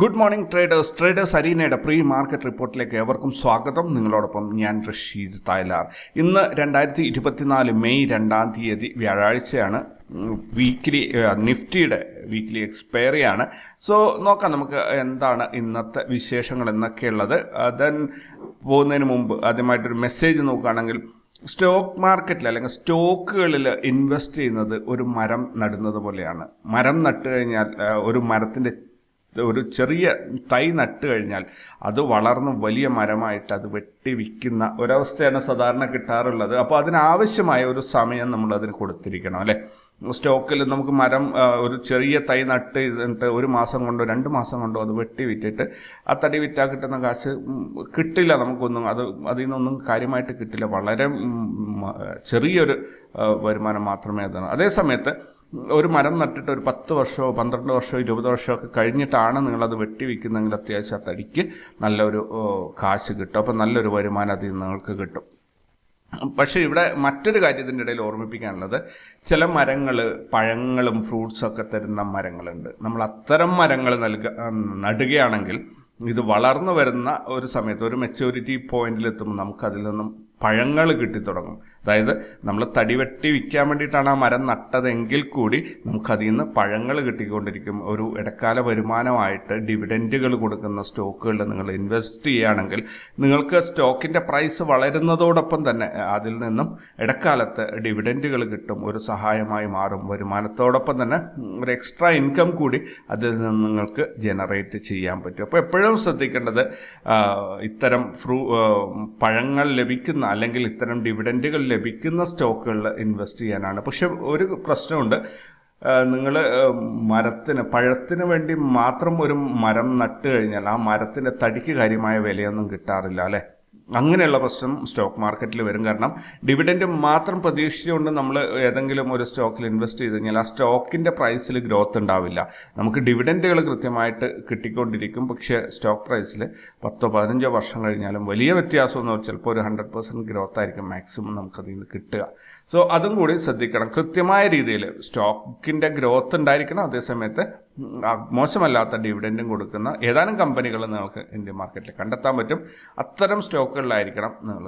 Good morning traders traders അരീനയുടെ pre market റിപ്പോർട്ടിലേക്ക് ഏവർക്കും സ്വാഗതം. നിങ്ങളോടൊപ്പം ഞാൻ റഷീദ് തായ്ലാർ. ഇന്ന് രണ്ടായിരത്തി ഇരുപത്തിനാല് മെയ് രണ്ടാം തീയതി വ്യാഴാഴ്ചയാണ്. വീക്ക്ലി നിഫ്റ്റിയുടെ വീക്ക്ലി എക്സ്പയറിയാണ് സോ നോക്കാം നമുക്ക് എന്താണ് ഇന്നത്തെ വിശേഷങ്ങൾ എന്നൊക്കെയുള്ളത്. ദെൻ പോകുന്നതിന് മുമ്പ് ആദ്യമായിട്ടൊരു മെസ്സേജ് നോക്കുകയാണെങ്കിൽ സ്റ്റോക്ക് മാർക്കറ്റിൽ അല്ലെങ്കിൽ സ്റ്റോക്കുകളിൽ ഇൻവെസ്റ്റ് ചെയ്യുന്നത് ഒരു മരം നടുന്നത് പോലെയാണ്. മരം നട്ടുകഴിഞ്ഞാൽ ഒരു മരത്തിന്റെ ഒരു ചെറിയ തൈ നട്ട് കഴിഞ്ഞാൽ അത് വളർന്ന് വലിയ മരമായിട്ട് അത് വെട്ടി വിൽക്കുന്ന ഒരവസ്ഥയാണ് സാധാരണ കിട്ടാറുള്ളത്. അപ്പോൾ അതിനാവശ്യമായ ഒരു സമയം നമ്മൾ അതിന് കൊടുത്തിരിക്കണം അല്ലേ? സ്റ്റോക്കിൽ നമുക്ക് മരം ഒരു ചെറിയ തൈ നട്ട് എന്നിട്ട് ഒരു മാസം കൊണ്ടോ രണ്ട് മാസം കൊണ്ടോ അത് വെട്ടി വിറ്റിട്ട് ആ തടി വിറ്റാൽ കിട്ടുന്ന കാശ് കിട്ടില്ല നമുക്കൊന്നും. അത് അതിൽ നിന്നൊന്നും കാര്യമായിട്ട് കിട്ടില്ല. വളരെ ചെറിയൊരു വരുമാനം മാത്രമേ അതാണ് അതേ സമയത്ത് ഒരു മരം നട്ടിട്ട് ഒരു പത്ത് വർഷമോ പന്ത്രണ്ട് വർഷമോ ഇരുപത് വർഷമോ ഒക്കെ കഴിഞ്ഞിട്ടാണ് നിങ്ങളത് വെട്ടിവെക്കുന്നതെങ്കിൽ അത്യാവശ്യം ആ തടിക്ക് നല്ലൊരു കാശ് കിട്ടും. അപ്പം നല്ലൊരു വരുമാനം അതിൽ നിങ്ങൾക്ക് കിട്ടും. പക്ഷേ ഇവിടെ മറ്റൊരു കാര്യത്തിന്റെ ഇടയിൽ ഓർമ്മിപ്പിക്കാനുള്ളത്. ചില മരങ്ങൾ പഴങ്ങളും ഫ്രൂട്ട്സും ഒക്കെ തരുന്ന മരങ്ങളുണ്ട്. നമ്മൾ അത്തരം മരങ്ങൾ നൽക നടുകയാണെങ്കിൽ ഇത് വളർന്നു വരുന്ന ഒരു സമയത്ത് ഒരു മെച്യൂരിറ്റി പോയിന്റിൽ എത്തുമ്പോൾ നമുക്ക് അതിൽ നിന്നും പഴങ്ങൾ കിട്ടിത്തുടങ്ങും. അതായത് നമ്മൾ തടി വെട്ടി വിൽക്കാൻ വേണ്ടിയിട്ടാണ് ആ മരം നട്ടതെങ്കിൽ കൂടി നമുക്കതിൽ നിന്ന് പഴങ്ങൾ കിട്ടിക്കൊണ്ടിരിക്കും. ഒരു ഇടക്കാല വരുമാനമായിട്ട് ഡിവിഡന്റുകൾ കൊടുക്കുന്ന സ്റ്റോക്കുകളിൽ നിങ്ങൾ ഇൻവെസ്റ്റ് ചെയ്യുകയാണെങ്കിൽ നിങ്ങൾക്ക് സ്റ്റോക്കിന്റെ പ്രൈസ് വളരുന്നതോടൊപ്പം തന്നെ അതിൽ നിന്നും ഇടക്കാലത്ത് ഡിവിഡന്റുകൾ കിട്ടും. ഒരു സഹായമായി മാറും. വരുമാനത്തോടൊപ്പം തന്നെ ഒരു എക്സ്ട്രാ ഇൻകം കൂടി അതിൽ നിന്ന് നിങ്ങൾക്ക് ജനറേറ്റ് ചെയ്യാൻ പറ്റും. അപ്പോൾ എപ്പോഴും ശ്രദ്ധിക്കേണ്ടത് ഇത്തരം ഫ്രൂ പഴങ്ങൾ ലഭിക്കുന്ന അല്ലെങ്കിൽ ഇത്തരം ഡിവിഡന്റുകൾ ലഭിക്കുന്ന സ്റ്റോക്കുകളിൽ ഇൻവെസ്റ്റ് ചെയ്യാനാണ്. പക്ഷെ ഒരു പ്രശ്നമുണ്ട്. നിങ്ങൾ മരത്തിന് പഴത്തിന് വേണ്ടി മാത്രം ഒരു മരം നട്ട് കഴിഞ്ഞാൽ ആ മരത്തിന്റെ തടിക്ക് കാര്യമായ വിലയൊന്നും കിട്ടാറില്ല അല്ലേ? അങ്ങനെയുള്ള പ്രശ്നം സ്റ്റോക്ക് മാർക്കറ്റിൽ വരും. കാരണം ഡിവിഡൻഡ് മാത്രം പ്രതീക്ഷിച്ചുകൊണ്ട് നമ്മൾ ഏതെങ്കിലും ഒരു സ്റ്റോക്കിൽ ഇൻവെസ്റ്റ് ചെയ്ത് കഴിഞ്ഞാൽ ആ സ്റ്റോക്കിന്റെ പ്രൈസിൽ ഗ്രോത്ത് ഉണ്ടാവില്ല. നമുക്ക് ഡിവിഡൻഡുകൾ കൃത്യമായിട്ട് കിട്ടിക്കൊണ്ടിരിക്കും. പക്ഷേ സ്റ്റോക്ക് പ്രൈസിൽ പത്തോ പതിനഞ്ചോ വർഷം കഴിഞ്ഞാലും വലിയ വ്യത്യാസമൊന്നും ചിലപ്പോൾ ഒരു ഹൺഡ്രഡ് പെർസെന്റ് ഗ്രോത്ത് ആയിരിക്കും മാക്സിമം നമുക്കതിൽ നിന്ന് കിട്ടുക. സോ അതും കൂടി ശ്രദ്ധിക്കണം. കൃത്യമായ രീതിയിൽ സ്റ്റോക്കിന്റെ ഗ്രോത്ത് ഉണ്ടായിരിക്കണം. അതേസമയത്ത് മോശമല്ലാത്ത ഡിവിഡൻഡും കൊടുക്കുന്ന ഏതാനും കമ്പനികൾ നിങ്ങൾക്ക് ഇന്ത്യൻ മാർക്കറ്റിൽ കണ്ടെത്താൻ പറ്റും. അത്തരം സ്റ്റോക്കുകളിലായിരിക്കണം നിങ്ങൾ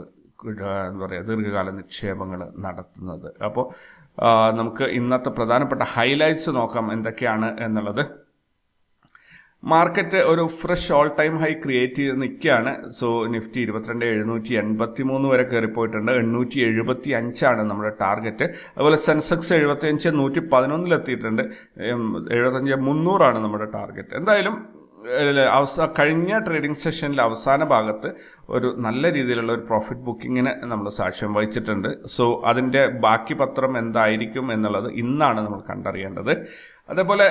എന്താ പറയുക ദീർഘകാല നിക്ഷേപങ്ങൾ നടത്തുന്നത്. അപ്പോൾ നമുക്ക് ഇന്നത്തെ പ്രധാനപ്പെട്ട ഹൈലൈറ്റ്സ് നോക്കാം. എന്തൊക്കെയാണ് എന്നുള്ളത് മാർക്കറ്റ് ഒരു fresh all time high create ചെയ്ത് നിൽക്കുകയാണ്. സോ നിഫ്റ്റി ഇരുപത്തിരണ്ട് എഴുന്നൂറ്റി എൺപത്തി മൂന്ന് വരെ കയറിപ്പോയിട്ടുണ്ട്. എണ്ണൂറ്റി എഴുപത്തി അഞ്ചാണ് നമ്മുടെ ടാർഗറ്റ് അതുപോലെ സെൻസെക്സ് എഴുപത്തി അഞ്ച് നൂറ്റി പതിനൊന്നിലെത്തിയിട്ടുണ്ട് എഴുപത്തഞ്ച് മുന്നൂറാണ് നമ്മുടെ ടാർഗറ്റ് എന്തായാലും അവസാന കഴിഞ്ഞ ട്രേഡിംഗ് സെഷനിൽ അവസാന ഭാഗത്ത് ഒരു നല്ല രീതിയിലുള്ള ഒരു പ്രോഫിറ്റ് ബുക്കിങ്ങിന് നമ്മൾ സാക്ഷ്യം വഹിച്ചിട്ടുണ്ട്. സോ അതിന്റെ ബാക്കി പത്രം എന്തായിരിക്കും എന്നുള്ളത് ഇന്നാണ് നമ്മൾ കണ്ടറിയേണ്ടത്. അതേപോലെ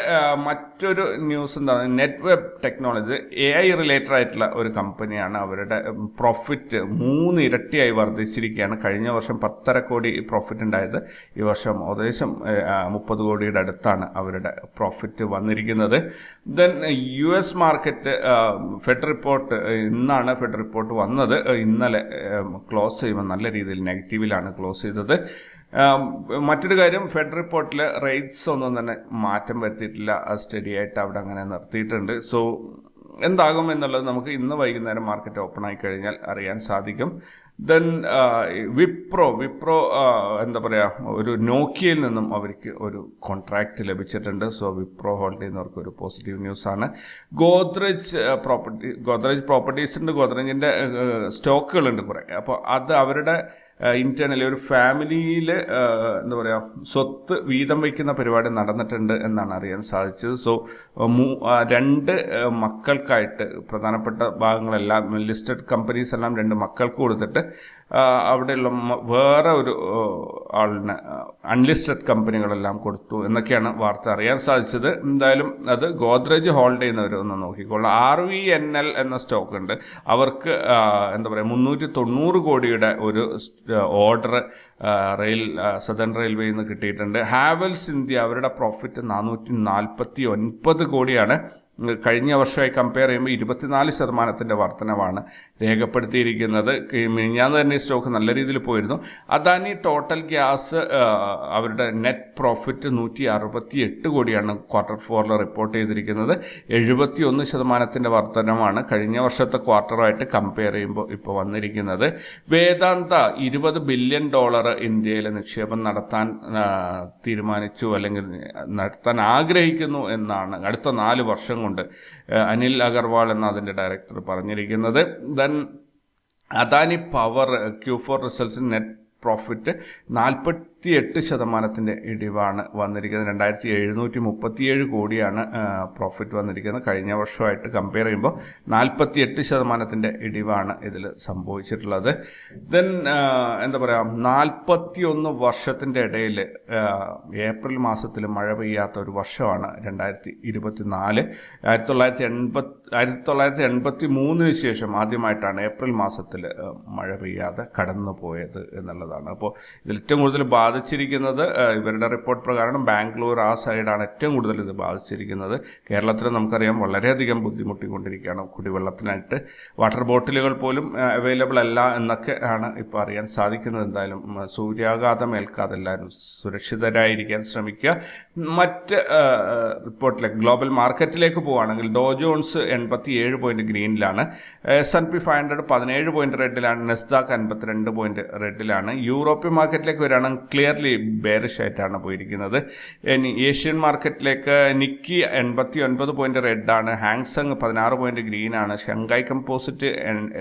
മറ്റൊരു ന്യൂസ് എന്താണ്? Net web technology A I related ആയിട്ടുള്ള ഒരു കമ്പനിയാണ് അവരുടെ പ്രോഫിറ്റ് മൂന്ന് ഇരട്ടിയായി വർദ്ധിച്ചിരിക്കുകയാണ്. കഴിഞ്ഞ വർഷം പത്തര കോടി പ്രോഫിറ്റ് ഉണ്ടായത്. ഈ വർഷം ഏകദേശം മുപ്പത് കോടിയുടെ അടുത്താണ് അവരുടെ പ്രോഫിറ്റ് വന്നിരിക്കുന്നത്. Then U S market fed report ഇന്നാണ് ഫെഡ് റിപ്പോർട്ട് വന്നത്. ഇന്നലെ ക്ലോസ് ചെയ്യുമ്പോൾ നല്ല രീതിയിൽ നെഗറ്റീവിലാണ് ക്ലോസ് ചെയ്തത്. മറ്റൊരു കാര്യം ഫെഡ് റിപ്പോർട്ടിൽ റേറ്റ്സ് ഒന്നും തന്നെ മാറ്റം വരുത്തിയിട്ടില്ല. സ്റ്റഡി ആയിട്ട് അവിടെ അങ്ങനെ നിർത്തിയിട്ടുണ്ട്. സോ എന്താകും എന്നുള്ളത് നമുക്ക് ഇന്ന് വൈകുന്നേരം മാർക്കറ്റ് ഓപ്പൺ ആയി കഴിഞ്ഞാൽ അറിയാൻ സാധിക്കും. ദെൻ വിപ്രോ വിപ്രോ എന്താ പറയുക ഒരു നോക്കിയയിൽ നിന്നും അവർക്ക് ഒരു കോൺട്രാക്റ്റ് ലഭിച്ചിട്ടുണ്ട്. സോ വിപ്രോ ഹോൾഡ് ചെയ്യുന്നവർക്ക് ഒരു പോസിറ്റീവ് ന്യൂസാണ് ഗോദ്രേജ് പ്രോപ്പർട്ടി ഗോദ്രേജ് പ്രോപ്പർട്ടീസിന്റെ ഗോദ്രേജിന്റെ സ്റ്റോക്കുകളുണ്ട് കുറേ. അപ്പോൾ അത് അവരുടെ ഇന്റേണലി ഒരു ഫാമിലിയിൽ എന്താ പറയുക സ്വത്ത് വീതം വയ്ക്കുന്ന പരിപാടി നടന്നിട്ടുണ്ട് എന്നാണ് അറിയാൻ സാധിച്ചത്. സോ രണ്ട് മക്കൾക്കായിട്ട് പ്രധാനപ്പെട്ട ഭാഗങ്ങളെല്ലാം ലിസ്റ്റഡ് കമ്പനീസ് എല്ലാം രണ്ട് മക്കൾക്ക് കൊടുത്തിട്ട് അവിടെയുള്ള വേറെ ഒരു ആളിന് അൺലിസ്റ്റഡ് കമ്പനികളെല്ലാം കൊടുത്തു എന്നൊക്കെയാണ് വാർത്ത അറിയാൻ സാധിച്ചത്. എന്തായാലും അത് ഗോദ്രേജ് ഹോൾഡ് ചെയ്യുന്നവർ ഒന്ന് നോക്കിക്കോളാം. ആർ വി എൻ എൽ എന്ന സ്റ്റോക്ക് ഉണ്ട്. അവർക്ക് എന്താ പറയുക മുന്നൂറ്റി തൊണ്ണൂറ് കോടിയുടെ ഒരു ഓർഡർ റെയിൽ സദൺ റെയിൽവേയിൽ നിന്ന് കിട്ടിയിട്ടുണ്ട്. ഹാവൽസ് ഇന്ത്യ അവരുടെ പ്രോഫിറ്റ് നാനൂറ്റി നാൽപ്പത്തി ഒൻപത് കോടിയാണ്. കഴിഞ്ഞ വർഷമായി കമ്പയർ ചെയ്യുമ്പോൾ ഇരുപത്തിനാല് ശതമാനത്തിന്റെ വർധനവാണ് രേഖപ്പെടുത്തിയിരിക്കുന്നത്. മിനിഞ്ഞാന്ന് തന്നെ സ്റ്റോക്ക് നല്ല രീതിയിൽ പോയിരുന്നു. അദാനി ടോട്ടൽ ഗ്യാസ് അവരുടെ നെറ്റ് പ്രോഫിറ്റ് നൂറ്റി അറുപത്തി എട്ട് കോടിയാണ് ക്വാർട്ടർ ഫോറിൽ റിപ്പോർട്ട് ചെയ്തിരിക്കുന്നത്. എഴുപത്തി ഒന്ന് ശതമാനത്തിന്റെ വർധനമാണ് കഴിഞ്ഞ വർഷത്തെ ക്വാർട്ടറുമായിട്ട് കമ്പയർ ചെയ്യുമ്പോൾ ഇപ്പോൾ വന്നിരിക്കുന്നത്. വേദാന്ത ഇരുപത് ബില്യൺ ഡോളർ ഇന്ത്യയിൽ നിക്ഷേപം നടത്താൻ തീരുമാനിച്ചു അല്ലെങ്കിൽ നടത്താൻ ആഗ്രഹിക്കുന്നു എന്നാണ് അടുത്ത നാല് വർഷം കൊണ്ട് അനിൽ അഗർവാൾ എന്ന അതിന്റെ ഡയറക്ടർ പറഞ്ഞിരിക്കുന്നത്. Then Adani power Q four results net profit നാൽപ്പത്തി എട്ട് ശതമാനത്തിന്റെ ഇടിവാണ് വന്നിരിക്കുന്നത്. രണ്ടായിരത്തി എഴുന്നൂറ്റി മുപ്പത്തിയേഴ് കോടിയാണ് പ്രോഫിറ്റ് വന്നിരിക്കുന്നത്. കഴിഞ്ഞ വർഷമായിട്ട് കമ്പയർ ചെയ്യുമ്പോൾ നാൽപ്പത്തി എട്ട് ശതമാനത്തിന്റെ ഇടിവാണ് ഇതിൽ സംഭവിച്ചിട്ടുള്ളത്. ദെൻ എന്താ പറയുക നാൽപ്പത്തി ഒന്ന് വർഷത്തിന്റെ ഇടയിൽ ഏപ്രിൽ മാസത്തിൽ മഴ പെയ്യാത്ത ഒരു വർഷമാണ് രണ്ടായിരത്തി ഇരുപത്തി നാല് ആയിരത്തി തൊള്ളായിരത്തി എൺപത്തി ആയിരത്തി തൊള്ളായിരത്തി എൺപത്തി മൂന്നിന് ശേഷം ആദ്യമായിട്ടാണ് ഏപ്രിൽ മാസത്തിൽ മഴ പെയ്യാതെ കടന്നു പോയത് എന്നുള്ളതാണ്. അപ്പോൾ ഇതിൽ ഏറ്റവും കൂടുതൽ ബാധിച്ചിരിക്കുന്നത് ഇവരുടെ റിപ്പോർട്ട് പ്രകാരം ബാംഗ്ലൂർ ആ സൈഡാണ് ഏറ്റവും കൂടുതൽ ഇത് ബാധിച്ചിരിക്കുന്നത്. കേരളത്തിൽ നമുക്കറിയാം വളരെയധികം ബുദ്ധിമുട്ടിക്കൊണ്ടിരിക്കുകയാണ് കുടിവെള്ളത്തിനായിട്ട്. വാട്ടർ ബോട്ടിലുകൾ പോലും അവൈലബിൾ അല്ല എന്നൊക്കെ ആണ് ഇപ്പോൾ അറിയാൻ സാധിക്കുന്നത്. എന്തായാലും സൂര്യാഘാതം ഏൽക്കാതെ എല്ലാവരും സുരക്ഷിതരായിരിക്കാൻ ശ്രമിക്കുക. മറ്റ് റിപ്പോർട്ടിലെ ഗ്ലോബൽ മാർക്കറ്റിലേക്ക് പോവുകയാണെങ്കിൽ ഡോ ജോൺസ് എൺപത്തി ഏഴ് point ഗ്രീനിലാണ്. S N P five hundred പതിനേഴ് പോയിന്റ് റെഡിലാണ് നെസ്ദാക്ക് അൻപത്തിരണ്ട് പോയിന്റ് റെഡിലാണ് യൂറോപ്യൻ മാർക്കറ്റിലേക്ക് വരികയാണെങ്കിൽ ക്ലിയർലി ബേറിഷ് ആയിട്ടാണ് പോയിരിക്കുന്നത്. ഏഷ്യൻ മാർക്കറ്റിലേക്ക് നിക്കി എൺപത്തി ഒൻപത് പോയിന്റ് റെഡാണ് ഹാങ്സങ് പതിനാറ് പോയിന്റ് ആണ്. ഷങ്കായ് കമ്പോസിറ്റ്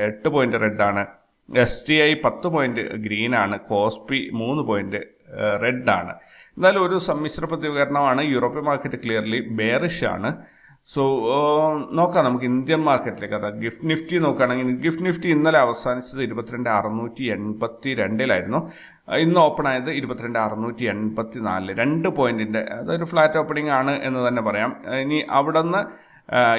എട്ട് പോയിന്റ് റെഡാണ് എസ് ടി ഐ പത്ത് പോയിന്റ് ഗ്രീനാണ് കോസ്പി മൂന്ന് പോയിന്റ് ആണ്. എന്നാലും ഒരു സമ്മിശ്ര പ്രതികരണമാണ്. യൂറോപ്യൻ മാർക്കറ്റ് ക്ലിയർലി ബേറിഷ് ആണ്. സോ നോക്കാം നമുക്ക് ഇന്ത്യൻ മാർക്കറ്റിലേക്ക്. അതാ ഗിഫ്റ്റ് നിഫ്റ്റി നോക്കുകയാണെങ്കിൽ ഗിഫ്റ്റ് നിഫ്റ്റി ഇന്നലെ അവസാനിച്ചത് ഇരുപത്തിരണ്ട് അറുന്നൂറ്റി എൺപത്തി രണ്ടിലായിരുന്നു ഇന്ന് ഓപ്പൺ ആയത് ഇരുപത്തിരണ്ട് അറുന്നൂറ്റി എൺപത്തി നാലിൽ രണ്ട് പോയിന്റിന്റെ അതൊരു ഫ്ലാറ്റ് ഓപ്പണിംഗ് ആണ് എന്ന് തന്നെ പറയാം. ഇനി അവിടെ നിന്ന്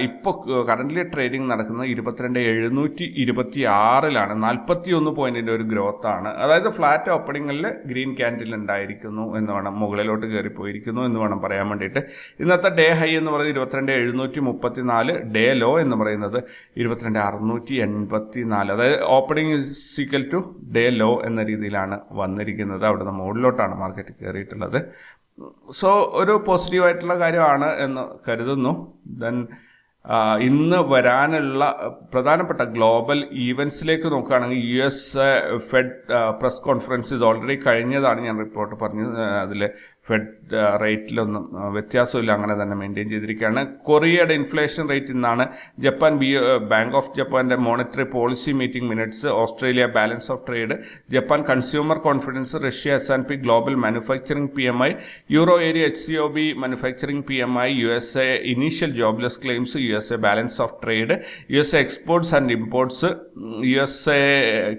ഇപ്പോൾ കറന്റ്ലി ട്രേഡിംഗ് നടക്കുന്നത് ഇരുപത്തിരണ്ട് എഴുന്നൂറ്റി ഇരുപത്തി ആറിലാണ് നാൽപ്പത്തി ഒന്ന് പോയിന്റിന്റെ ഒരു ഗ്രോത്ത് ആണ്. അതായത് ഫ്ലാറ്റ് ഓപ്പണിങ്ങിൽ ഗ്രീൻ ക്യാൻഡിൽ ഉണ്ടായിരിക്കുന്നു എന്ന് വേണം മുകളിലോട്ട് കയറി പോയിരിക്കുന്നു എന്ന് വേണം പറയാൻ വേണ്ടിയിട്ട്. ഇന്നത്തെ ഡേ ഹൈ എന്ന് പറയുന്നത് ഇരുപത്തിരണ്ട് എഴുന്നൂറ്റി മുപ്പത്തി നാല് ഡേ ലോ എന്ന് പറയുന്നത് ഇരുപത്തിരണ്ട് അറുന്നൂറ്റി എൺപത്തി നാല് അതായത് opening equal to day low എന്ന രീതിയിലാണ് വന്നിരിക്കുന്നത്. അവിടുന്ന് മുകളിലോട്ടാണ് മാർക്കറ്റ് കയറിയിട്ടുള്ളത്. സോ ഒരു പോസിറ്റീവായിട്ടുള്ള കാര്യമാണ് എന്ന് കരുതുന്നു. ദെൻ ഇന്ന് വരാനുള്ള പ്രധാനപ്പെട്ട ഗ്ലോബൽ ഈവൻസിലേക്ക് നോക്കുകയാണെങ്കിൽ U S fed press conference ഇത് ഓൾറെഡി കഴിഞ്ഞതാണ് ഞാൻ റിപ്പോർട്ട് പറഞ്ഞു അതിൽ ഫെഡ് റേറ്റിലൊന്നും വ്യത്യാസമില്ല അങ്ങനെ തന്നെ മെയിന്റെയിൻ ചെയ്തിരിക്കുകയാണ്. കൊറിയയുടെ ഇൻഫ്ലേഷൻ റേറ്റ് ഇന്നാണ് ജപ്പാൻ ബി ബാങ്ക് ഓഫ് ജപ്പാന്റെ monetary policy meeting minutes Australia balance of trade Japan consumer confidence Russia S and P global manufacturing P M I euro area H C O B manufacturing P M I U S A initial jobless claims U S A balance of trade U S A exports and imports U S A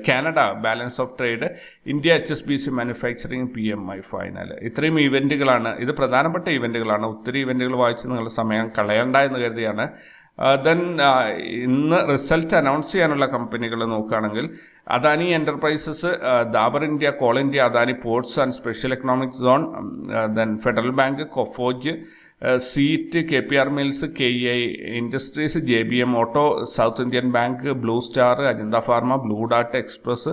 Canada balance of trade India H S B C manufacturing P M I final ഇത്രയും ഇവന്റുകളാണ് ഇത് പ്രധാനപ്പെട്ട ഇവന്റുകളാണ് ഒത്തിരി ഇവന്റുകൾ വായിച്ച് നിങ്ങളുടെ സമയം കളയണ്ട എന്ന് കരുതിയാണ്. ദെൻ ഇന്ന് റിസൾട്ട് അനൗൺസ് ചെയ്യാനുള്ള കമ്പനികൾ നോക്കുകയാണെങ്കിൽ Adani enterprises Dabur India coal India Adani ports and special economic zone then federal bank Coforge seat K P R mills K E I industries J B M auto south Indian bank blue star Ajanta pharma blue dot express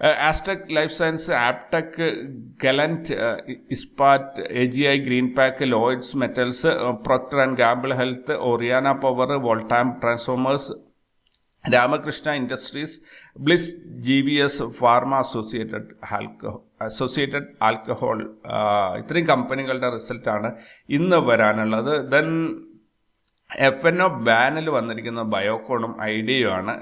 Astec life science Aptech Gallantt Ispat A G I green pack Lloyds metals Procter and Gamble health Oriana power Voltamp transformers Ramakrishna industries Bliss G V S pharma associated alcohol associated alcohol ഇത്രയും കമ്പനികളുടെ റിസൾട്ടാണ് ഇന്ന് വരാനുള്ളത്. Then F N O ബാനിൽ വന്നിരിക്കുന്ന ബയോക്കോണും ഐഡിയയുമാണ്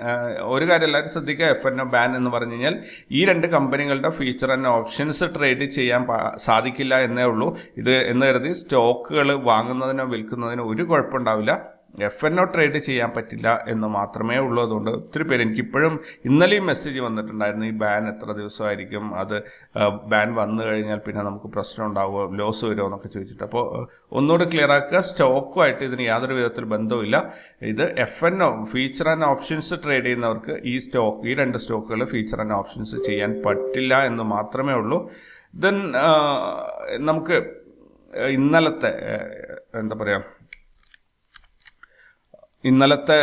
ഒരു കാര്യം എല്ലാവരും ശ്രദ്ധിക്കുക എഫ് എൻ ഒ ബാൻ എന്ന് പറഞ്ഞു കഴിഞ്ഞാൽ ഈ രണ്ട് കമ്പനികളുടെ ഫീച്ചർ ആൻഡ് ഓപ്ഷൻസ് ട്രേഡ് ചെയ്യാൻ സാധിക്കില്ല എന്നേ ഉള്ളൂ. ഇത് എന്ന് കരുതി സ്റ്റോക്കുകൾ വാങ്ങുന്നതിനോ വിൽക്കുന്നതിനോ ഒരു കുഴപ്പമുണ്ടാവില്ല. എഫ് എൻ ഒ ട്രേഡ് ചെയ്യാൻ പറ്റില്ല എന്ന് മാത്രമേ ഉള്ളൂ. അതുകൊണ്ട് ഒത്തിരി പേര് എനിക്കിപ്പോഴും ഇന്നലെയും മെസ്സേജ് വന്നിട്ടുണ്ടായിരുന്നു. ഈ ബാൻ എത്ര ദിവസമായിരിക്കും? അത് ബാൻ വന്നു കഴിഞ്ഞാൽ പിന്നെ നമുക്ക് പ്രശ്നം ഉണ്ടാവുമോ? ലോസ് വരുമോ എന്നൊക്കെ ചോദിച്ചിട്ട്. അപ്പോൾ ഒന്നുകൂടി ക്ലിയർ ആക്കുക. സ്റ്റോക്കുമായിട്ട് ഇതിന് യാതൊരു വിധത്തിൽ ബന്ധവുമില്ല. ഇത് F N O feature and options trade ചെയ്യുന്നവർക്ക് ഈ സ്റ്റോക്ക് ഈ രണ്ട് സ്റ്റോക്കുകൾ ഫീച്ചർ ആൻഡ് ഓപ്ഷൻസ് ചെയ്യാൻ പറ്റില്ല എന്ന് മാത്രമേ ഉള്ളൂ. ദെൻ നമുക്ക് ഇന്നലത്തെ എന്താ പറയുക ഇന്നലത്തെ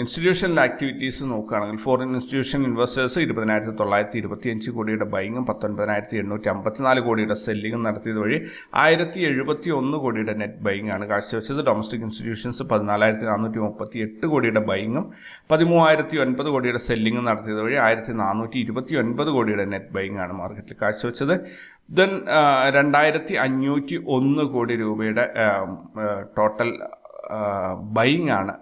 ഇൻസ്റ്റിറ്റ്യൂഷണൽ ആക്ടിവിറ്റീസ് നോക്കുകയാണെങ്കിൽ ഫോറിൻ ഇൻസ്റ്റിറ്റ്യൂഷൻ ഇൻവെസ്റ്റേഴ്സ് ഇരുപതിനായിരത്തി തൊള്ളായിരത്തി ഇരുപത്തിയഞ്ച് കോടിയുടെ ബൈങ്ങും പത്തൊൻപതിനായിരത്തി എണ്ണൂറ്റി അമ്പത്തിനാല് കോടിയുടെ സെല്ലിങ്ങും നടത്തിയത് വഴി ആയിരത്തി എഴുപത്തി ഒന്ന് കോടിയുടെ നെറ്റ് ബൈങ് ആണ് കാഴ്ചവെച്ചത്. ഡൊമസ്റ്റിക് ഇൻസ്റ്റിറ്റ്യൂഷൻസ് പതിനാലായിരത്തി നാനൂറ്റി മുപ്പത്തി എട്ട് കോടിയുടെ ബൈങ്ങും പതിമൂവായിരത്തി ഒൻപത് കോടിയുടെ സെല്ലിങ്ങും നടത്തിയത് വഴി ആയിരത്തി നാനൂറ്റി ഇരുപത്തി ഒൻപത് കോടിയുടെ നെറ്റ് ബൈങ് ആണ് മാർക്കറ്റിൽ കാഴ്ചവെച്ചത്. ദെൻ രണ്ടായിരത്തി അഞ്ഞൂറ്റി ഒന്ന് കോടി രൂപയുടെ ടോട്ടൽ ബൈങ് ആണ്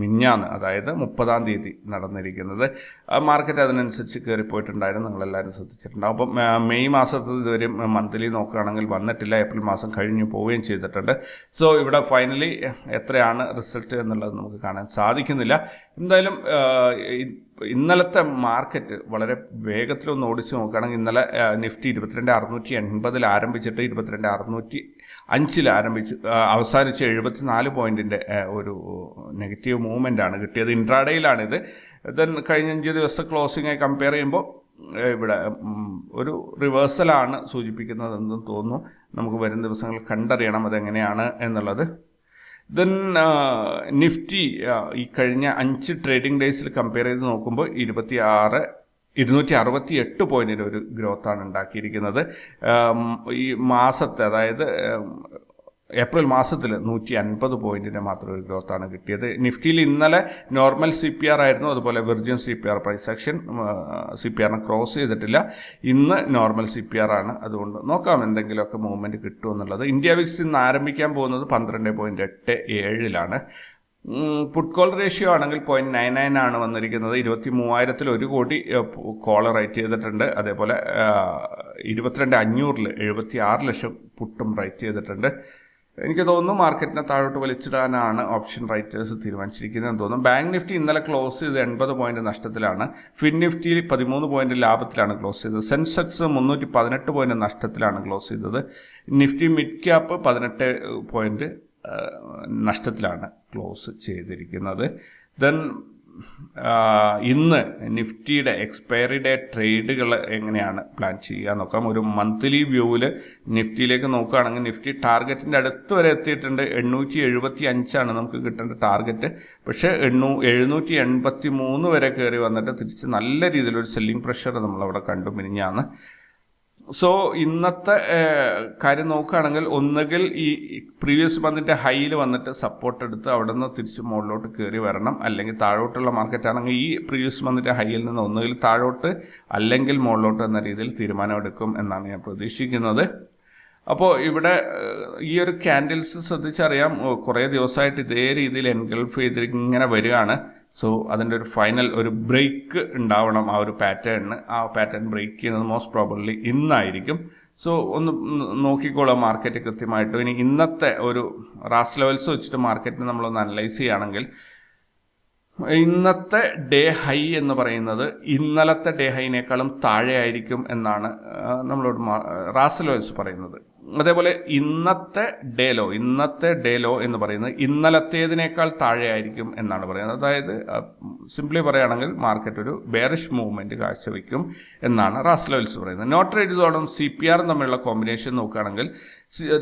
മിഞ്ഞാന്ന് അതായത് മുപ്പതാം തീയതി നടന്നിരിക്കുന്നത്. മാർക്കറ്റ് അതിനനുസരിച്ച് കയറിപ്പോയിട്ടുണ്ടായിരുന്നു. നിങ്ങളെല്ലാവരും ശ്രദ്ധിച്ചിട്ടുണ്ടാവും. അപ്പം മെയ് മാസത്തിൽ ഇതുവരെ മന്ത്ലി നോക്കുകയാണെങ്കിൽ വന്നിട്ടില്ല. ഏപ്രിൽ മാസം കഴിഞ്ഞു പോവുകയും ചെയ്തിട്ടുണ്ട്. സോ ഇവിടെ ഫൈനലി എത്രയാണ് റിസൾട്ട് എന്നുള്ളത് നമുക്ക് കാണാൻ സാധിക്കുന്നില്ല. എന്തായാലും ഇന്നലത്തെ മാർക്കറ്റ് വളരെ വേഗത്തിലൊന്ന് ഓടിച്ച് നോക്കുകയാണെങ്കിൽ ഇന്നലെ നിഫ്റ്റി ഇരുപത്തിരണ്ട് അറുന്നൂറ്റി എൺപതിൽ ആരംഭിച്ചിട്ട് ഇരുപത്തിരണ്ട് അറുന്നൂറ്റി അഞ്ചിൽ ആരംഭിച്ച് അവസാനിച്ച് എഴുപത്തിനാല് പോയിന്റിന്റെ ഒരു നെഗറ്റീവ് മൂവ്മെന്റ് ആണ് കിട്ടിയത്. ഇൻട്രാഡേയിലാണിത്. ദെൻ കഴിഞ്ഞ അഞ്ച് ദിവസത്തെ ക്ലോസിംഗ് കമ്പയർ ചെയ്യുമ്പോൾ ഇവിടെ ഒരു റിവേഴ്സലാണ് സൂചിപ്പിക്കുന്നതെന്ന് തോന്നുന്നു. നമുക്ക് വരും ദിവസങ്ങൾ കണ്ടറിയണം അതെങ്ങനെയാണ് എന്നുള്ളത്. ദെൻ നിഫ്റ്റി ഈ കഴിഞ്ഞ അഞ്ച് ട്രേഡിംഗ് ഡേയ്സിൽ കമ്പയർ ചെയ്ത് നോക്കുമ്പോൾ ഇരുപത്തി ആറ് ഇരുന്നൂറ്റി അറുപത്തി എട്ട് പോയിന്റിന്റെ ഒരു ഗ്രോത്താണ് ഉണ്ടാക്കിയിരിക്കുന്നത്. ഈ മാസത്തെ അതായത് ഏപ്രിൽ മാസത്തിൽ നൂറ്റി അൻപത് പോയിന്റിന്റെ മാത്രം ഒരു ഗ്രോത്താണ് കിട്ടിയത്. നിഫ്റ്റിയിൽ ഇന്നലെ നോർമൽ സി പി ആർ ആയിരുന്നു അതുപോലെ virgin C P R price section C P ആറിനെ ക്രോസ് ചെയ്തിട്ടില്ല. ഇന്ന് നോർമൽ സി പി ആർ ആണ്. അതുകൊണ്ട് നോക്കാം എന്തെങ്കിലുമൊക്കെ മൂവ്മെന്റ് കിട്ടുമെന്നുള്ളത്. ഇന്ത്യ വിക്സ് ഇന്ന് ആരംഭിക്കാൻ പോകുന്നത് പന്ത്രണ്ട് പോയിന്റ് എട്ട് ഏഴിലാണ്. പുട്ട് കോൾ റേഷ്യോ ആണെങ്കിൽ പോയിന്റ് നയൻ നയൻ ആണ് വന്നിരിക്കുന്നത്. ഇരുപത്തി മൂവായിരത്തിൽ ഒരു കോടി കോൾ റൈറ്റ് ചെയ്തിട്ടുണ്ട്. അതേപോലെ ഇരുപത്തിരണ്ട് അഞ്ഞൂറിൽ എഴുപത്തി ആറ് ലക്ഷം പുട്ടും റൈറ്റ് ചെയ്തിട്ടുണ്ട്. എനിക്ക് തോന്നുന്നു മാർക്കറ്റിനെ താഴോട്ട് വലിച്ചിടാനാണ് ഓപ്ഷൻ റൈറ്റേഴ്സ് തീരുമാനിച്ചിരിക്കുന്നതെന്ന് തോന്നുന്നു. ബാങ്ക് നിഫ്റ്റി ഇന്നലെ ക്ലോസ് ചെയ്ത് എൺപത് പോയിന്റ് നഷ്ടത്തിലാണ്. ഫിൻ നിഫ്റ്റി പതിമൂന്ന് പോയിന്റ് ലാഭത്തിലാണ് ക്ലോസ് ചെയ്തത്. സെൻസെക്സ് മുന്നൂറ്റി പതിനെട്ട് പോയിന്റ് നഷ്ടത്തിലാണ് ക്ലോസ് ചെയ്തത്. നിഫ്റ്റി മിഡ് ക്യാപ്പ് പതിനെട്ട് പോയിന്റ് നഷ്ടത്തിലാണ് ക്ലോസ് ചെയ്തിരിക്കുന്നത്. ദെൻ ഇന്ന് നിഫ്റ്റിയുടെ എക്സ്പയറി ഡേ ട്രേഡുകൾ എങ്ങനെയാണ് പ്ലാൻ ചെയ്യുക നോക്കാം. ഒരു മന്ത്ലി വ്യൂവിൽ നിഫ്റ്റിയിലേക്ക് നോക്കുകയാണെങ്കിൽ നിഫ്റ്റി ടാർഗറ്റിന്റെ അടുത്ത് വരെ എത്തിയിട്ടുണ്ട്. എണ്ണൂറ്റി എഴുപത്തി അഞ്ചാണ് നമുക്ക് കിട്ടേണ്ട ടാർഗറ്റ് പക്ഷേ എണ്ണൂ എഴുന്നൂറ്റി എൺപത്തി മൂന്ന് വരെ കയറി വന്നിട്ട് തിരിച്ച് നല്ല രീതിയിലൊരു സെല്ലിംഗ് പ്രഷർ നമ്മളവിടെ കണ്ടു. മിനിഞ്ഞാന്ന് സോ ഇന്നത്തെ കാര്യം നോക്കുകയാണെങ്കിൽ ഒന്നുകിൽ ഈ പ്രീവിയസ് മന്തിന്റെ ഹൈയിൽ വന്നിട്ട് സപ്പോർട്ട് എടുത്ത് അവിടെ നിന്ന് തിരിച്ച് മുകളിലോട്ട് കയറി വരണം. അല്ലെങ്കിൽ താഴോട്ടുള്ള മാർക്കറ്റ് ആണെങ്കിൽ ഈ പ്രീവിയസ് മന്തിന്റെ ഹൈയിൽ നിന്ന് ഒന്നുകിൽ താഴോട്ട് അല്ലെങ്കിൽ മുകളിലോട്ട് എന്ന രീതിയിൽ തീരുമാനമെടുക്കും എന്നാണ് ഞാൻ പ്രതീക്ഷിക്കുന്നത്. അപ്പോൾ ഇവിടെ ഈ ഒരു ക്യാൻഡിൽസ് ശ്രദ്ധിച്ചറിയാം. കുറേ ദിവസമായിട്ട് ഇതേ രീതിയിൽ എൻഗൾഫ് ചെയ്ത് ഇങ്ങനെ വരികയാണ്. സോ അതിന്റെ ഒരു ഫൈനൽ ഒരു ബ്രേക്ക് ഉണ്ടാവണം ആ ഒരു പാറ്റേണിന് ആ പാറ്റേൺ ബ്രേക്ക് ചെയ്യുന്നത് മോസ്റ്റ് പ്രോബബ്ലി ഇന്നായിരിക്കും. സോ ഒന്ന് നോക്കിക്കോളാം മാർക്കറ്റ് കൃത്യമായിട്ട്. ഇനി ഇന്നത്തെ ഒരു റാസ് ലെവൽസ് വെച്ചിട്ട് മാർക്കറ്റിനെ നമ്മളൊന്ന് അനലൈസ് ചെയ്യുകയാണെങ്കിൽ ഇന്നത്തെ ഡേ ഹൈ എന്ന് പറയുന്നത് ഇന്നലത്തെ ഡേ ഹൈനേക്കാളും താഴെ ആയിരിക്കും എന്നാണ് നമ്മളോട് റാസലോയ്സ് പറയുന്നത്. അതേപോലെ ഇന്നത്തെ ഡേ ലോ ഇന്നത്തെ ഡേ ലോ എന്ന് പറയുന്നത് ഇന്നലത്തേതിനേക്കാൾ താഴെ ആയിരിക്കും എന്നാണ് പറയുന്നത്. അതായത് സിംപ്ലി പറയുകയാണെങ്കിൽ മാർക്കറ്റ് ഒരു ബേറിഷ് മൂവ്മെന്റ് കാഴ്ചവെക്കും എന്നാണ് റാസ്ലോയിൽസ് പറയുന്നത്. നോട്ട്രേറ്റ് സോണും സി പി ആറും തമ്മിലുള്ള കോമ്പിനേഷൻ നോക്കുകയാണെങ്കിൽ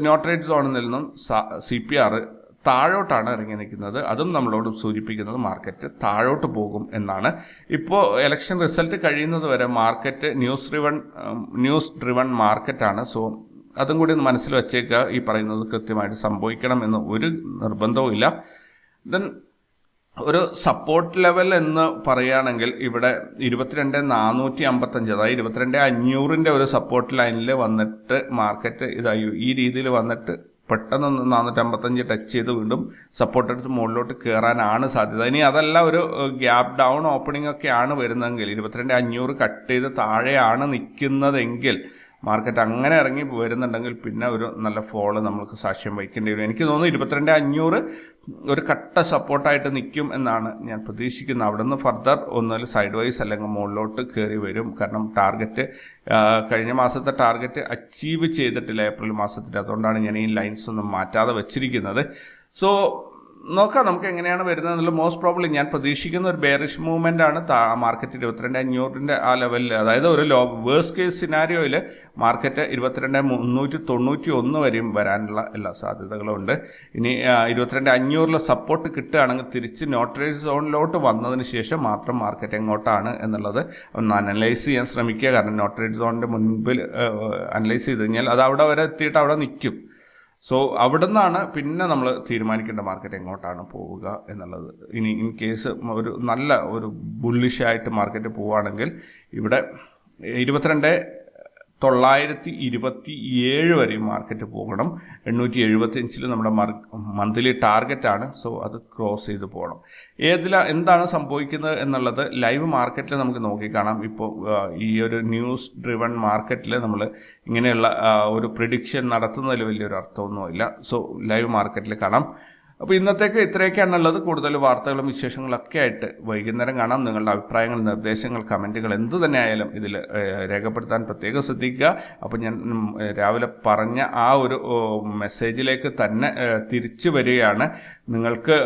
നോട്ട്രേറ്റ് സോണിൽ നിന്നും സി പി ആർ താഴോട്ടാണ് ഇറങ്ങി നിൽക്കുന്നത്. അതും നമ്മളോട് സൂചിപ്പിക്കുന്നത് മാർക്കറ്റ് താഴോട്ട് പോകും എന്നാണ്. ഇപ്പോൾ ഇലക്ഷൻ റിസൾട്ട് കഴിയുന്നത് വരെ market news driven news driven മാർക്കറ്റാണ് സോ അതും കൂടി മനസ്സിൽ വെച്ചേക്കുക. ഈ പറയുന്നത് കൃത്യമായിട്ട് സംഭവിക്കണം എന്ന് ഒരു നിർബന്ധവും ഇല്ല. ദെൻ ഒരു സപ്പോർട്ട് ലെവൽ എന്ന് പറയുകയാണെങ്കിൽ ഇവിടെ ഇരുപത്തിരണ്ട് നാനൂറ്റി അമ്പത്തഞ്ച് അതായത് ഇരുപത്തിരണ്ട് അഞ്ഞൂറിന്റെ ഒരു സപ്പോർട്ട് ലൈനിൽ വന്നിട്ട് മാർക്കറ്റ് ഇതായി. ഈ രീതിയിൽ വന്നിട്ട് പെട്ടെന്ന് നാനൂറ്റി അമ്പത്തഞ്ച് ടച്ച് ചെയ്ത് വീണ്ടും സപ്പോർട്ട് എടുത്ത് മുകളിലോട്ട് കയറാനാണ് സാധ്യത. ഇനി അതല്ല ഒരു ഗ്യാപ്പ് ഡൗൺ ഓപ്പണിംഗ് ഒക്കെയാണ് വരുന്നതെങ്കിൽ ഇരുപത്തിരണ്ട് അഞ്ഞൂറ് കട്ട് ചെയ്ത് താഴെയാണ് നിൽക്കുന്നതെങ്കിൽ മാർക്കറ്റ് അങ്ങനെ ഇറങ്ങി വരുന്നുണ്ടെങ്കിൽ പിന്നെ ഒരു നല്ല ഫോൾ നമുക്ക് സാക്ഷ്യം വഹിക്കേണ്ടി വരും. എനിക്ക് തോന്നുന്നു ഇരുപത്തിരണ്ട് അഞ്ഞൂറ് ഒരു കട്ട സപ്പോർട്ടായിട്ട് നിൽക്കും എന്നാണ് ഞാൻ പ്രതീക്ഷിക്കുന്നത്. അവിടെ നിന്ന് ഫർദർ ഒന്നിൽ സൈഡ് വൈസ് അല്ലെങ്കിൽ മുകളിലോട്ട് കയറി വരും. കാരണം ടാർഗറ്റ് കഴിഞ്ഞ മാസത്തെ ടാർഗറ്റ് അച്ചീവ് ചെയ്തിട്ടില്ല ഏപ്രിൽ മാസത്തിൽ. അതുകൊണ്ടാണ് ഞാൻ ഈ ലൈൻസ് ഒന്നും മാറ്റാതെ വെച്ചിരിക്കുന്നത്. സോ നോക്കാം നമുക്ക് എങ്ങനെയാണ് വരുന്നത് എന്നുള്ള മോസ്റ്റ് പ്രോബ്ലി ഞാൻ പ്രതീക്ഷിക്കുന്ന ഒരു ബേറിഷ് മൂവ്മെന്റ് ആണ്. മാർക്കറ്റ് ഇരുപത്തിരണ്ട് അഞ്ഞൂറിന്റെ ആ ലെവലിൽ അതായത് ഒരു ലോ വേഴ്സ് കേസ് സിനാരിയോയിൽ മാർക്കറ്റ് ഇരുപത്തിരണ്ട് മുന്നൂറ്റി തൊണ്ണൂറ്റി ഒന്ന് വരെയും വരാനുള്ള എല്ലാ സാധ്യതകളും ഉണ്ട്. ഇനി ഇരുപത്തിരണ്ട് അഞ്ഞൂറിൽ സപ്പോർട്ട് കിട്ടുകയാണെങ്കിൽ തിരിച്ച് നോട്ടറൈസ് സോണിലോട്ട് വന്നതിന് ശേഷം മാത്രം മാർക്കറ്റ് എങ്ങോട്ടാണ് എന്നുള്ളത് ഒന്ന് അനലൈസ് ചെയ്യാൻ ശ്രമിക്കുക. കാരണം നോട്ടറൈസ് സോണിന്റെ മുൻപിൽ അനലൈസ് ചെയ്ത് കഴിഞ്ഞാൽ അത് അവിടെ വരെ എത്തിയിട്ട് അവിടെ നിൽക്കും. സോ അവിടെ നിന്നാണ് പിന്നെ നമ്മൾ തീരുമാനിക്കേണ്ട മാർക്കറ്റ് എങ്ങോട്ടാണ് പോവുക എന്നുള്ളത്. ഇനി ഇൻ കേസ് ഒരു നല്ല ഒരു ബുള്ളിഷായിട്ട് മാർക്കറ്റ് പോവുകയാണെങ്കിൽ ഇവിടെ ഇരുപത്തിരണ്ട് തൊള്ളായിരത്തി ഇരുപത്തി ഏഴ് വരെ മാർക്കറ്റ് പോകണം. എണ്ണൂറ്റി എഴുപത്തി അഞ്ചിൽ നമ്മുടെ മന്ത്ലി ടാർഗറ്റാണ്. സോ അത് ക്രോസ് ചെയ്ത് പോകണം. ഏതില എന്താണ് സംഭവിക്കുന്നത് എന്നുള്ളത് ലൈവ് മാർക്കറ്റിൽ നമുക്ക് നോക്കിക്കാണാം ഇപ്പോൾ ഈ ഒരു ന്യൂസ് ഡ്രിവൺ മാർക്കറ്റിൽ നമ്മൾ ഇങ്ങനെയുള്ള ഒരു പ്രിഡിക്ഷൻ നടത്തുന്നതിൽ വലിയൊരു അർത്ഥമൊന്നുമില്ല. സോ ലൈവ് മാർക്കറ്റിൽ കാണാം. അപ്പോൾ ഇന്നത്തേക്ക് ഇത്രയൊക്കെയാണുള്ളത്. കൂടുതൽ വാർത്തകളും വിശേഷങ്ങളൊക്കെ ആയിട്ട് വൈകുന്നേരം കാണാം. നിങ്ങളുടെ അഭിപ്രായങ്ങൾ നിർദ്ദേശങ്ങൾ കമന്റുകൾ എന്ത് തന്നെ ആയാലും ഇതിൽ രേഖപ്പെടുത്താൻ പ്രത്യേകം ശ്രദ്ധിക്കുക. അപ്പോൾ ഞാൻ രാവിലെ പറഞ്ഞ ആ ഒരു മെസ്സേജിലേക്ക് തന്നെ തിരിച്ചു വരികയാണ്. നിങ്ങൾക്ക്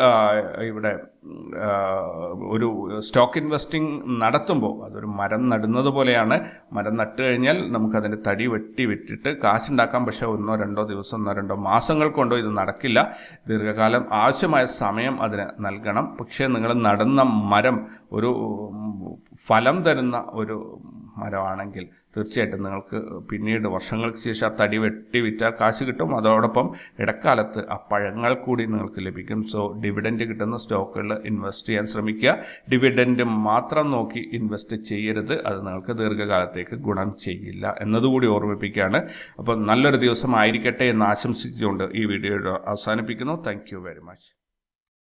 ഇവിടെ ഒരു സ്റ്റോക്ക് ഇൻവെസ്റ്റിംഗ് നടത്തുമ്പോൾ അതൊരു മരം നടുന്നത് പോലെയാണ്. മരം നട്ട് കഴിഞ്ഞാൽ നമുക്കതിന്റെ തടി വെട്ടി വിട്ടിട്ട് കാശുണ്ടാക്കാം. പക്ഷേ ഒന്നോ രണ്ടോ ദിവസം ഒന്നോ രണ്ടോ മാസങ്ങൾ കൊണ്ടോ ഇത് നടക്കില്ല. ദീർഘകാലം ആവശ്യമായ സമയം അതിന് നൽകണം. പക്ഷേ നിങ്ങൾ നടുന്ന മരം ഒരു ഫലം തരുന്ന ഒരു മരമാണെങ്കിൽ തീർച്ചയായിട്ടും നിങ്ങൾക്ക് പിന്നീട് വർഷങ്ങൾക്ക് ശേഷം ആ തടി വെട്ടി വിറ്റാൽ കാശ് കിട്ടും. അതോടൊപ്പം ഇടക്കാലത്ത് ആ പഴങ്ങൾ കൂടി നിങ്ങൾക്ക് ലഭിക്കും. സോ ഡിവിഡൻഡ് കിട്ടുന്ന സ്റ്റോക്കുകളിൽ ഇൻവെസ്റ്റ് ചെയ്യാൻ ശ്രമിക്കുക. ഡിവിഡൻഡ് മാത്രം നോക്കി ഇൻവെസ്റ്റ് ചെയ്യരുത്. അത് നിങ്ങൾക്ക് ദീർഘകാലത്തേക്ക് ഗുണം ചെയ്യില്ല എന്നതുകൂടി ഓർമ്മിപ്പിക്കുകയാണ്. അപ്പം നല്ലൊരു ദിവസം ആയിരിക്കട്ടെ എന്ന് ആശംസിച്ചുകൊണ്ട് ഈ വീഡിയോ അവസാനിപ്പിക്കുന്നു. Thank very much